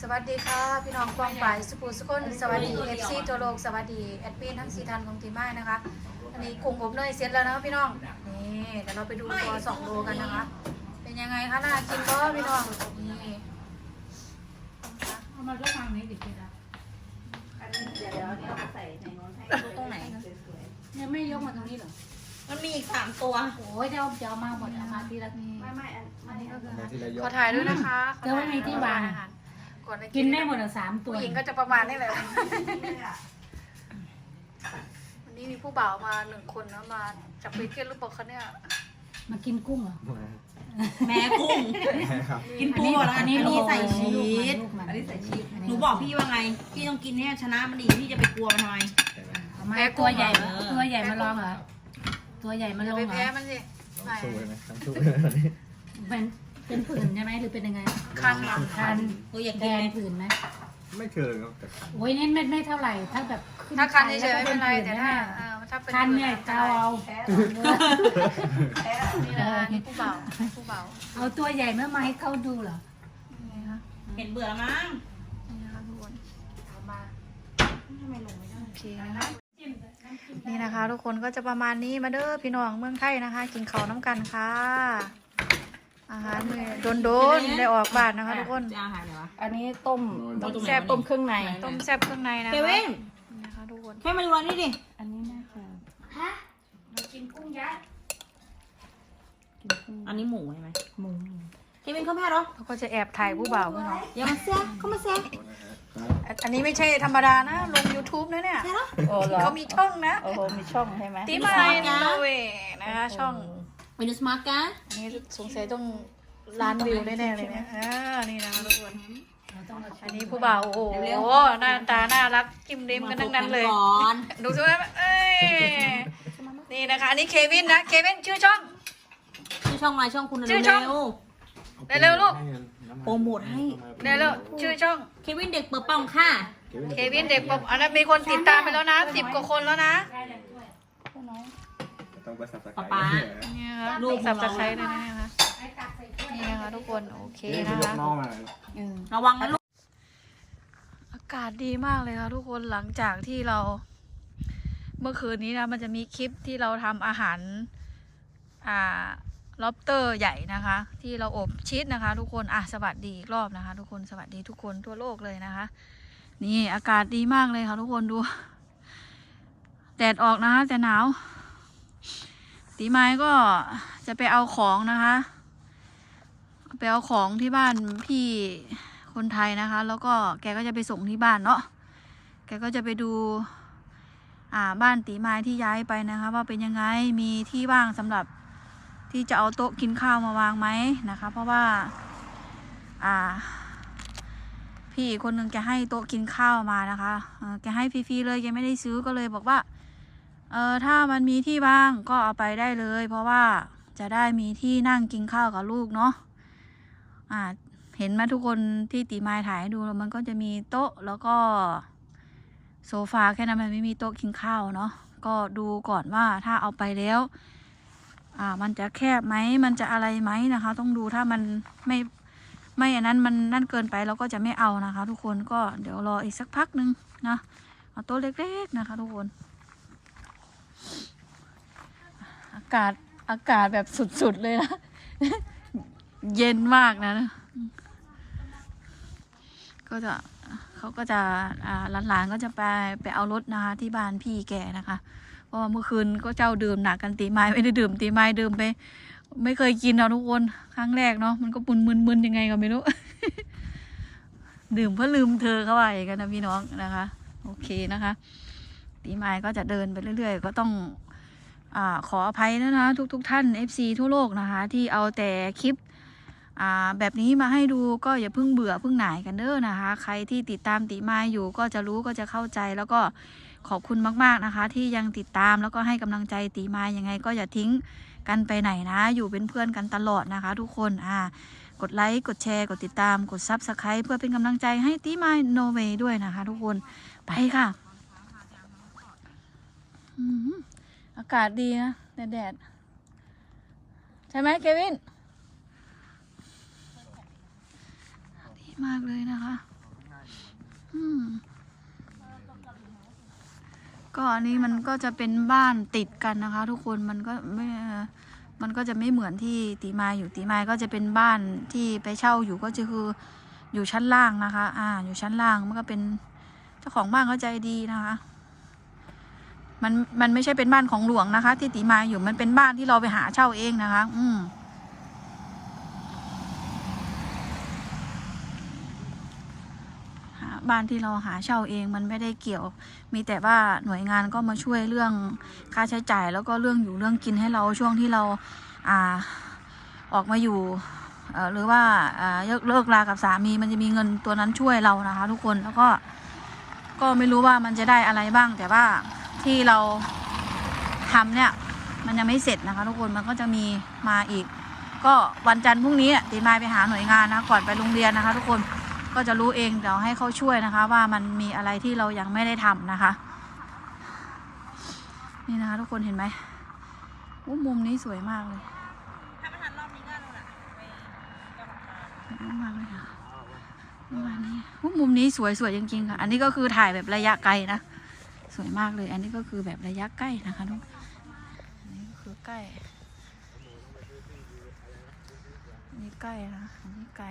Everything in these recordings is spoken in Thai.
สวัสดีค่ะ พี่น้องกวางฝ่ายสุภูสุคนสวัสดีเอฟซีตัวโลกสวัสดีแอดมินทั้งสี่ท่านของทีมไม้นะคะ อันนี้กุ้งอบเนยเสร็จแล้วนะคะพี่น้องนี่เดี๋ยวเราไปดูตัวสองโลกันนะคะ เป็นยังไงคะน่ากินก็พี่น้องนี่เอามาก็ฟังนี้ดิพี่ดาเดี๋ยวเดี๋ยวเนี่ยใส่ในโน้นให้ตรงไหนยังไม่ยกมาตรงนี้เหรอมันมีอีกสามตัว โอ้ยเดี๋ยวเดี๋ยวมาหมดเอามาทีละนี่ไม่ไม่อันอันนี้ก็คือมาทีละยขกอถ่ายด้วยนะคะเดี๋ยวไม่มีที่วางอาหาร ก่อนจะกินได้หมดอะสามตัวผู้หญิงก็จะประมาณนี้แหละ วันนี้มีผู้บ่าวมาหนึ่งคนนะมาจากฟิลิปปินส์หรือเปล่าคะเนี่ยมากินกุ้งเหรอแม่กุ้ง ครับกินปูหมดแล้วอันนี้นี่ใส่ชีส ลูกมันอันนี้ใส่ชีสหนูบอกพี่ว่าไง พี่ต้องกินเนี่ยชนะมันดีพี่จะไปกลัวมันทำไมเอามาตัวใหญ่มาตัวใหญ่มาลองเหรอตัวใหญ่มาอลย่างไปเหรแพ้อมันสิ ต้องสู้เลยไหมต้องสู้เลยตอนนี้เป็น เป็นผื่นใช่ไหมหรือเป็นยังไงคันหลังคันตัวอยากแดกินงไหมผื่นไหมไม่เคยครับแต่ขันโอ้ยนี่ไม่ไม่เท่าไหร่ถ้าแบบขึ้ถ้าคันเฉยๆแล้วไม่ก็เป็นไรผื่แต่แน่ถ้าเออถ้าเป็นคันเนี่ยเกาเอานี่นะคะนี่ผู้บ่าวผู้บ่าวเอาตัวใหญ่เมื่อมาให้เขาดูเหรอนี่นะคะเห็นเบื่อมั้งนี่นะคะทุกคนเอามาทำไมลงไม่ได้โอเคนะคะนี่นะคะ ทุกคนก็จะประมาณนี้มาเด้อพี่น้องเมืองไทยนะคะ กินข้าวน้ำกันค่ะ อาหารมื้อโดนๆได้ออกบ้านนะคะทุกคน จะอาหารเหรอวะ อันนี้ต้มต้มแซ่บต้มเครื่องใน ต้มแซ่บเครื่องในนะเคคะวินนี่นะคะทุกคนแค่มาดูอันนี้ดิ อันนี้น่าจะฮะมากินกุ้งยักษ์กินกุ้งอันนี้หมูใช่ไหมหมูเควินเข้าแพทย์เหรอเขาก็จะแอบถ่ายผู้บ่าวพี่น้องอย่ามาแซ่เข้ามาแซ่อันอันนี้ไม่ใช่ธรรมดานะ ลง YouTube นะเนี่ย แซ่เหรอโอ้เหรอเขามีช่องนะ โอ้โหมีช่องใช่ไหมตีมายโนเวนะคะช่อง วินสมาร์ทกันอันนี้สงสัยต้องล้านวิวแน่ๆเลยเนี่ยอ่านี่นะคะทุกคนเราต้องมาชิมอันนี้ผู้บ่าวโอ้โหหน้าตาน่ารักจิ้มริมกันทั้งนั้นเลย ก่อนดูสิว่าเอ้ย นี่นะคะ อันนี้เควินนะ เควินชื่อช่อง ชื่อช่องอะไรช่องคุณชื่อช่อง เร็ว เร็วๆลูก โปรโมทให้ เดี๋ยวแล้วชื่อช่อง เควินเด็กเปิดเป่องค่ะ เควินเด็กปบอันนั้นมีคนติดตามไปแล้วนะสิบกว่าคนแล้วนะ ต้องไปสับตะไคป๊าร้ป๊านี่นะคะรูปสับตะไคร้เลยนะนะคะนี่นะคะทุกคนโอเคนี่นะคือลูคะกน้องมาเออ ระวังนะลูก อากาศดีมากเลยค่ะทุกคนหลังจากที่เรา เมื่อคืนนี้นะมันจะมีคลิปที่เราทำอาหาร อ่าล็อบเตอร์ใหญ่นะคะ ที่เราอบชีสนะคะ ทุกคนอะสวัสดีอีกรอบนะคะ ทุกคนสวัสดีทุกคนทั่วโลกเลยนะคะ นี่อากาศดีมากเลยค่ะทุกคนดู แดดออกนะคะแต่หนาว ตีไม้ก็จะไปเอาของนะคะ ไปเอาของที่บ้านพี่คนไทยนะคะ แล้วก็แกก็จะไปส่งที่บ้านเนาะแกก็จะไปดูอ่าบ้านตีไม้ที่ย้ายไปนะคะ ว่าเป็นยังไงมีที่ว่างสำหรับที่จะเอาโต๊ะกินข้าวมาวางไหมนะคะ เพราะว่าอ่า พี่อีกคนหนึ่งแกให้โต๊ะกินข้าวมานะคะแกให้ฟรีๆเลยแกไม่ได้ซื้อก็เลยบอกว่า เออถ้ามันมีที่ว่างก็เอาไปได้เลย เพราะว่าจะได้มีที่นั่งกินข้าวกับลูกเนาะอ่าเห็นไหมทุกคนที่ตีไม้ถ่ายให้ดูแล้วมันก็จะมีโต๊ะแล้วก็โซฟาแค่นั้นมันไม่มีโต๊ะกินข้าวเนาะก็ดูก่อนว่าถ้าเอาไปแล้ว อ่า มันจะแคบไหมมันจะอะไรไหมนะคะ ต้องดูถ้ามันไม่ไม่อันนั้นมันนั่นเกินไปเราก็จะไม่เอานะคะ ทุกคนก็เดี๋ยวรออีกสักพักหนึ่งนะเอาโต๊ะเล็ก ๆ นะคะ ทุกคน อากาศอากาศแบบสุดๆเลยนะ เย็นมากนะ ก็จะเขาก็จะหลานๆก็จะไปไปเอารถนะคะที่บ้านพี่แกนะคะ เพราะว่าเมื่อคืนก็เจ้าดื่มหนักกันตีไม้ไม่ได้ดื่มตีไม้ดื่มไป ไม่เคยกินเอาทุกคนครั้งแรกเนาะมันก็ปุนมึนๆยังไงก็ไม่รู้ ดื่มเพื่อลืมเธอเข้าไปกันนะพี่น้องนะคะ โอเคนะคะ ตีไม้ก็จะเดินไปเรื่อย ๆ ก็ต้องอขออภัยนะนะทุกๆทท่าน FC ทั่วโลกนะคะ ที่เอาแต่คลิปแบบนี้มาให้ดูก็อย่าเพิ่งเบื่อเพิ่งหน่ายกันเด้อนะคะ ใครที่ติดตามติมาอยู่ก็จะรู้ก็จะเข้าใจแล้วก็ขอบคุณมากๆนะคะ ที่ยังติดตามแล้วก็ให้กำลังใจตีมายังไง ก็อย่าทิ้งกันไปไหนนะ อยู่เป็นเพื่อนกันตลอดนะคะ ทุกคนอ่ากดไลค์กดแชร์กดติดตามกดซับสไคร b e เพื่อเป็นกำลังใจให้ตีมาโนเวด้วยนะคะ ทุกคนไปค่ะ อากาศดีนะแดดใช่ไหมเควิน ดีมากเลยนะคะก็อันนี้มันก็จะเป็นบ้านติดกันนะคะ ทุกคนมันก็ไม่มันก็จะไม่เหมือนที่ตีมาอยู่ตีมาก็จะเป็นบ้านที่ไปเช่าอยู่ก็จะคืออยู่ชั้นล่างนะคะ อ่า อยู่ชั้นล่างมันก็เป็นเจ้าของบ้านเขาใจดีนะคะ มันมันไม่ใช่เป็นบ้านของหลวงนะคะ ที่ตีมาอยู่มันเป็นบ้านที่เราไปหาเช่าเองนะคะ อืมบ้านที่เราหาเช่าเองมันไม่ได้เกี่ยว มีแต่ว่าหน่วยงานก็มาช่วยเรื่องค่าใช้จ่าย แล้วก็เรื่องอยู่เรื่องกินให้เราช่วงที่เราอ่าออกมาอยู่เอหรือว่าอ่าเลิกเลิกลากับสามีมันจะมีเงินตัวนั้นช่วยเรานะคะ ทุกคนแล้วก็ก็ไม่รู้ว่ามันจะได้อะไรบ้างแต่ว่า ที่เราทำเนี่ย มันยังไม่เสร็จนะคะ ทุกคนมันก็จะมีมาอีก ก็วันจันทร์พรุ่งนี้ตีมายไปหาหน่วยงานนะก่อนไปโรงเรียนนะคะ ทุกคนก็จะรู้เองเดี๋ยวให้เขาช่วยนะคะ ว่ามันมีอะไรที่เรายังไม่ได้ทำนะคะ นี่นะคะ ทุกคนเห็นไหมอู้มุมนี้สวยมากเลยมาสวยมากเลยค่ะประมาณนี้อู้มุมนี้สวยสวยจริงๆค่ะ อันนี้ก็คือถ่ายแบบระยะไกลนะ สวยมากเลย อันนี้ก็คือแบบระยะใกล้นะคะทุกอันนี้ก็คือใกล้อันนี้ใกล้นะอันนี้ไกล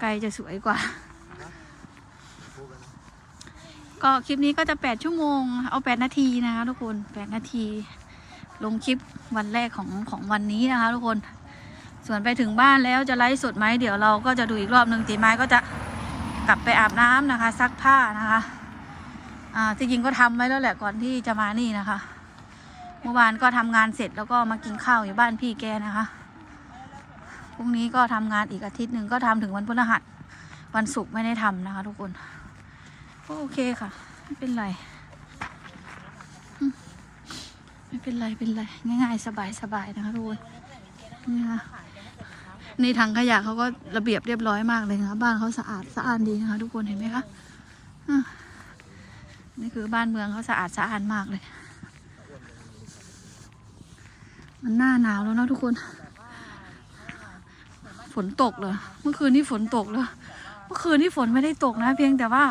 ไกลจะสวยกว่า ก็คลิปนี้ก็จะแปดชั่วโมง เอาแปดนาทีนะคะทุกคนแปดนาที ลงคลิปวันแรกของของวันนี้นะคะทุกคน ส่วนไปถึงบ้านแล้วจะไลฟ์สดไหมเดี๋ยวเราก็จะดูอีกรอบหนึ่งตีไม้ก็จะกลับไปอาบน้ำนะคะ ซักผ้านะคะ อ่าที่จริงก็ทำไว้แล้วแหละก่อนที่จะมานี่นะคะ เมื่อวานก็ทำงานเสร็จแล้วก็มากินข้าวอยู่บ้านพี่แกนะคะพรุ่งนี้ก็ทำงานอีกอาทิตย์หนึ่งก็ทำถึงวันพฤหัสวันศุกร์ไม่ได้ทำนะคะ ทุกคนก็โอเคค่ะ ไม่เป็นไร ไม่เป็นไรเป็นไรง่าย ๆ สบายๆนะคะทุกคนนี่ค่ะในถังขยะเขาก็ระเบียบเรียบร้อยมากเลยนะคะบ้านเขาสะอาดสะอาดดีนะคะ ทุกคนเห็นไหมคะอะ นี่คือบ้านเมืองเขาสะอาดสะอาดมากเลย มันหน้าหนาวแล้วนะทุกคน ฝนตกเลยเมื่อคืนนี้ฝนตกเลยเมื่อคืนนี้ฝนไม่ได้ตกนะ เพียงแต่ว่า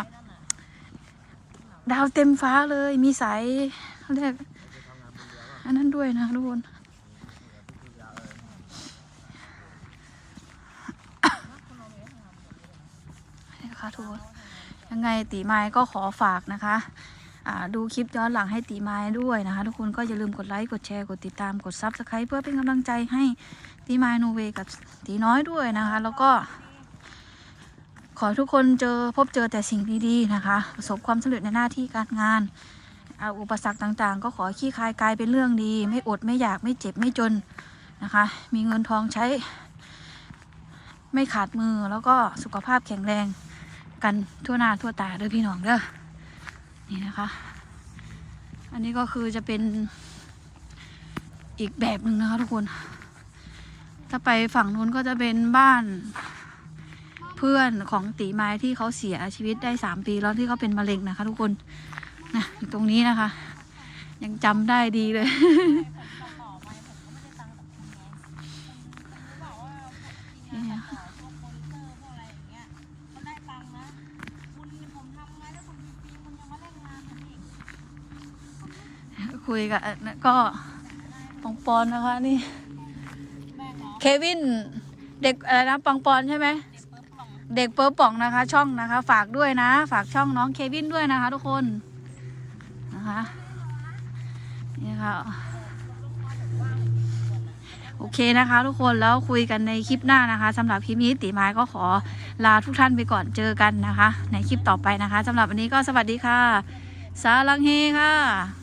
ดาวเต็มฟ้าเลย มีสายเขาเรียกอันนั้นด้วยนะทุกคนนี่นะคะทุกคน ยังไงตีไม้ก็ขอฝากนะคะดูคลิปย้อนหลังให้ตีไม้ด้วยนะคะ ทุกคนก็อย่าลืมกดไลค์กดแชร์กดติดตามกดซับสไคร b e เพื่อเป็นกำลังใจให้ตีไม้โนเวกับตีน้อยด้วยนะคะ แล้วก็ ขอทุกคนเจอพบเจอแต่สิ่งดีๆนะคะ ประสบความสำเร็จในหน้าที่การงานอ่าอุปสรรคต่างๆ ก็ขอขี้คายกลายเป็นเรื่องดี ไม่อดไม่อยากไม่เจ็บไม่จนนะคะ มีเงินทองใช้ ไม่ขาดมือแล้วก็สุขภาพแข็งแรง กันทั่วหน้าทั่วตาเด้อพี่น้องเด้อนี่นะคะ อันนี้ก็คือจะเป็นอีกแบบหนึ่งนะคะทุกคน ถ้าไปฝั่งนู้นก็จะเป็นบ้านเพื่อนของตีไม้ที่เขาเสียชีวิตได้สามปีแล้วที่เขาเป็นมะเร็งนะคะ ทุกคนนะตรงนี้นะคะ ยังจำได้ดีเลย คุยกับก็ปองปอนนะคะนี่ เควินเด็กอะไรนะปังปอนใช่ไหมเด็กเปิร์ป่องนะคะ ช่องนะคะ ฝากด้วยนะ ฝากช่องน้องเควินด้วยนะคะ ทุกคนนะคะนี่ค่ะโอเคนะคะ ทุกคนแล้วคุยกันในคลิปหน้านะคะสำหรับคลิปนี้ตีไม้ก็ขอลาทุกท่านไปก่อนเจอกันนะคะ ในคลิปต่อไปนะคะสำหรับวันนี้ก็สวัสดีค่ะ สาลังเฮค่ะ